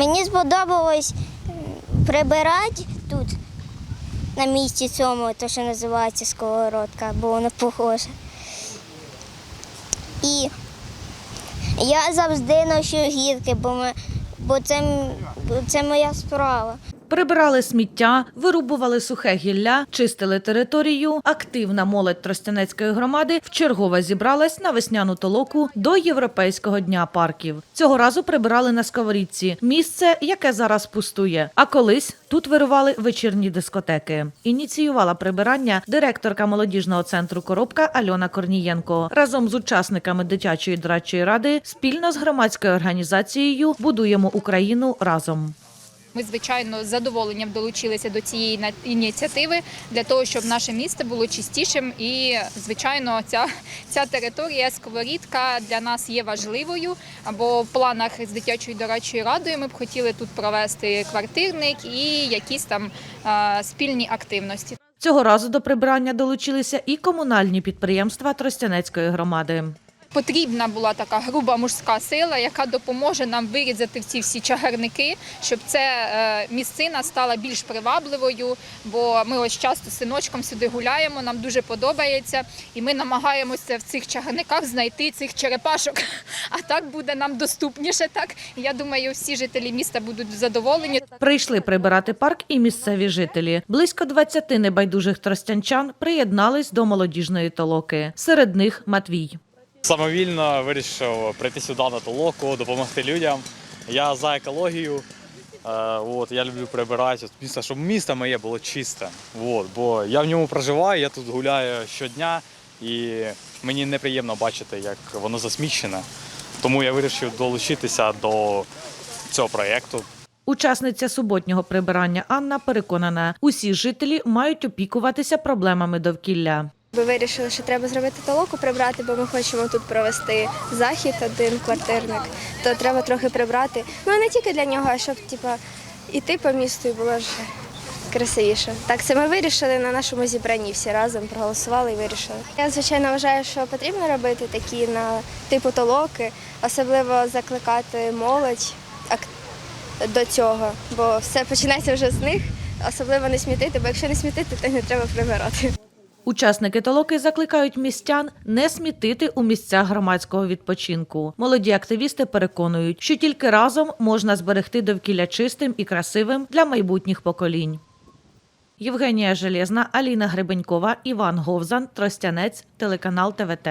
Мені сподобалось прибирати тут на місці цьому, то що називається сковородка, бо воно похоже. І я завжди ношу гірки, бо, ми, бо це, бо це моя справа. Прибирали сміття, вирубували сухе гілля, чистили територію. Активна молодь Тростянецької громади вчергове зібралась на весняну толоку до Європейського дня парків. Цього разу прибирали на сковорідці місце, яке зараз пустує. А колись тут вирували вечірні дискотеки. Ініціювала прибирання директорка молодіжного центру Коробка Альона Корнієнко разом з учасниками дитячої дорадчої ради спільно з громадською організацією Будуємо Україну разом. Ми, звичайно, з задоволенням долучилися до цієї ініціативи для того, щоб наше місто було чистішим. І, звичайно, ця, ця територія сковорідка для нас є важливою. Або в планах з дитячою дорадчою радою ми б хотіли тут провести квартирник і якісь там спільні активності. Цього разу до прибирання долучилися і комунальні підприємства Тростянецької громади. Потрібна була така груба мужська сила, яка допоможе нам вирізати ці всі чагарники, щоб ця е, місцина стала більш привабливою. Бо ми ось часто синочком сюди гуляємо, нам дуже подобається, і ми намагаємося в цих чагарниках знайти цих черепашок. А так буде нам доступніше. Так я думаю, всі жителі міста будуть задоволені. Прийшли прибирати парк і місцеві жителі. Близько 20 небайдужих тростянчан приєднались до молодіжної толоки. Серед них Матвій. Самовільно вирішив прийти сюди на толоку, допомогти людям. Я за екологію. Е, от, я люблю прибирати місто, щоб місто моє було чисте. От, бо я в ньому проживаю, я тут гуляю щодня і мені неприємно бачити, як воно засмічене. Тому я вирішив долучитися до цього проєкту. Учасниця суботнього прибирання Анна переконана, усі жителі мають опікуватися проблемами довкілля. Ми вирішили, що треба зробити толоку, прибрати, бо ми хочемо тут провести захід, один квартирник. То треба трохи прибрати. Ну не тільки для нього, а щоб типа іти по місту і було ж красивіше. Так, це ми вирішили на нашому зібранні всі разом проголосували і вирішили. Я звичайно вважаю, що потрібно робити такі на типу толоки, особливо закликати молодь до цього, бо все починається вже з них. Особливо не смітити, бо якщо не смітити, то не треба прибирати. Учасники толоки закликають містян не смітити у місцях громадського відпочинку. Молоді активісти переконують, що тільки разом можна зберегти довкілля чистим і красивим для майбутніх поколінь. Євгенія Железна, Аліна Гребенькова, Іван Говзан, Тростянець, телеканал ТВТ.